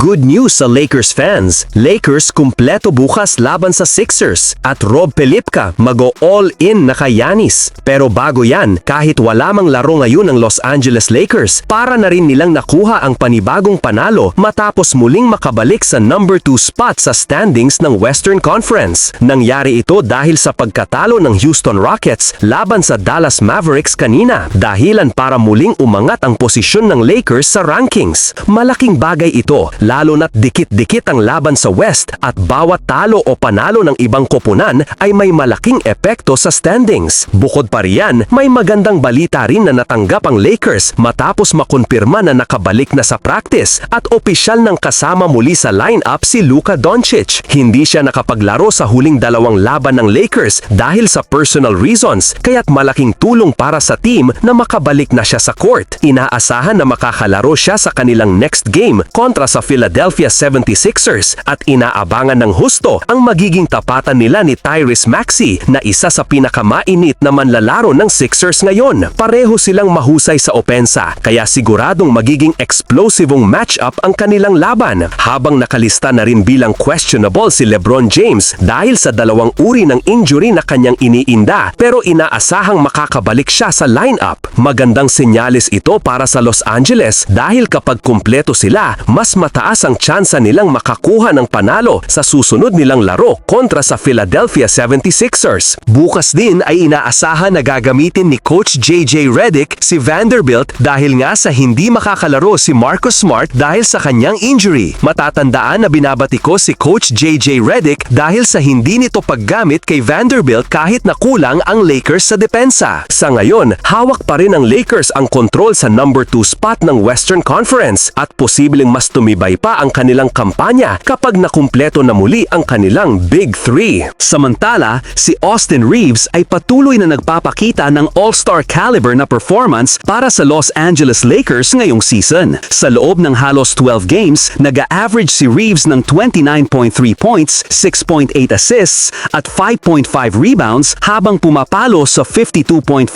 Good news sa Lakers fans. Lakers kumpleto bukas laban sa Sixers at Rob Pelipka mago all-in na kay Giannis. Pero bago yan, kahit wala mang laro ngayon ng Los Angeles Lakers, para na rin nilang nakuha ang panibagong panalo matapos muling makabalik sa number 2 spot sa standings ng Western Conference. Nangyari ito dahil sa pagkatalo ng Houston Rockets laban sa Dallas Mavericks kanina, dahilan para muling umangat ang posisyon ng Lakers sa rankings. Malaking bagay ito, lalo na't dikit-dikit ang laban sa West at bawat talo o panalo ng ibang koponan ay may malaking epekto sa standings. Bukod pa riyan, may magandang balita rin na natanggap ang Lakers matapos makonfirma na nakabalik na sa practice at opisyal ng kasama muli sa lineup si Luka Doncic. Hindi siya nakapaglaro sa huling dalawang laban ng Lakers dahil sa personal reasons, kaya't malaking tulong para sa team na makabalik na siya sa court. Inaasahan na makakalaro siya sa kanilang next game kontra sa Philadelphia 76ers at inaabangan ng husto ang magiging tapatan nila ni Tyrese Maxey na isa sa pinakamainit na manlalaro ng Sixers ngayon. Pareho silang mahusay sa opensa kaya siguradong magiging explosivong matchup ang kanilang laban habang nakalista na rin bilang questionable si LeBron James dahil sa dalawang uri ng injury na kanyang iniinda pero inaasahang makakabalik siya sa lineup. Magandang senyales ito para sa Los Angeles dahil kapag kumpleto sila, mas mataas ang tsansa nilang makakuha ng panalo sa susunod nilang laro kontra sa Philadelphia 76ers. Bukas din ay inaasahan na gagamitin ni Coach JJ Redick si Vanderbilt dahil nga sa hindi makakalaro si Marcus Smart dahil sa kanyang injury. Matatandaan na binabati ko si Coach JJ Redick dahil sa hindi nito paggamit kay Vanderbilt kahit na kulang ang Lakers sa depensa. Sa ngayon, hawak pa rin ng Lakers ang kontrol sa number 2 spot ng Western Conference at posibleng mas tumibay pa ang kanilang kampanya kapag nakumpleto na muli ang kanilang Big 3. Samantala, si Austin Reeves ay patuloy na nagpapakita ng all-star caliber na performance para sa Los Angeles Lakers ngayong season. Sa loob ng halos 12 games, nag-average si Reeves ng 29.3 points, 6.8 assists at 5.5 rebounds habang pumapalo sa 52.5%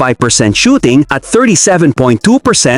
shooting at 37.2%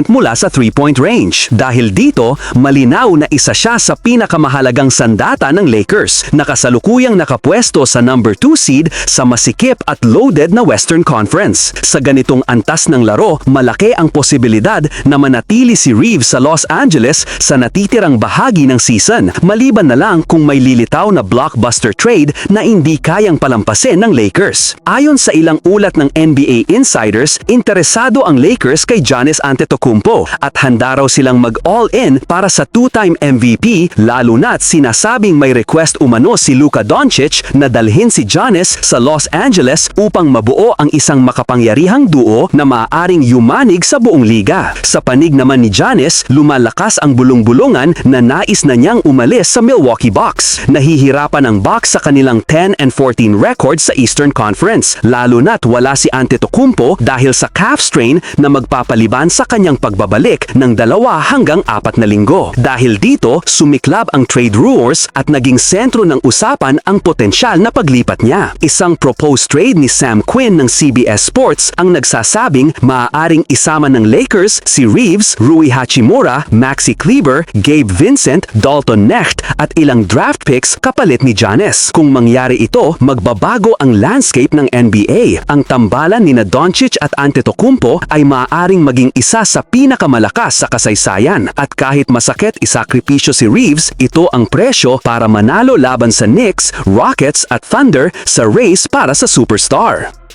mula sa 3-point range. Dahil dito, malinaw na isa siya sa pinakamahalagang sandata ng Lakers na kasalukuyang nakapwesto sa number 2 seed sa masikip at loaded na Western Conference. Sa ganitong antas ng laro, malaki ang posibilidad na manatili si Reeves sa Los Angeles sa natitirang bahagi ng season, maliban na lang kung may lilitaw na blockbuster trade na hindi kayang palampasin ng Lakers. Ayon sa ilang ulat ng NBA insiders, interesado ang Lakers kay Giannis Antetokounmpo at handa raw silang mag-all-in para sa two-time MVP lalo na't sinasabing may request umano si Luka Doncic na dalhin si Giannis sa Los Angeles upang mabuo ang isang makapangyarihang duo na maaaring yumanig sa buong liga. Sa panig naman ni Giannis, lumalakas ang bulong-bulungan na nais na niyang umalis sa Milwaukee Bucks. Nahihirapan ang Bucks sa kanilang 10 and 14 record sa Eastern Conference, lalo na't wala si Antetokounmpo dahil sa calf strain na magpapaliban sa kanyang pagbabalik ng dalawa hanggang apat na linggo. Dahil dito, sumiklab ang trade rumors at naging sentro ng usapan ang potensyal na paglipat niya. Isang proposed trade ni Sam Quinn ng CBS Sports ang nagsasabing maaaring isama ng Lakers si Reeves, Rui Hachimura, Maxi Kleber, Gabe Vincent, Dalton Necht at ilang draft picks kapalit ni Giannis. Kung mangyari ito, magbabago ang landscape ng NBA. Ang tambalan ni Doncic at Antetokounmpo ay maaaring maging isa sa pinakamalakas sa kasaysayan. At kahit masakit isakripisyo si Reeves, ito ang presyo para manalo laban sa Knicks, Rockets at Thunder sa race para sa superstar.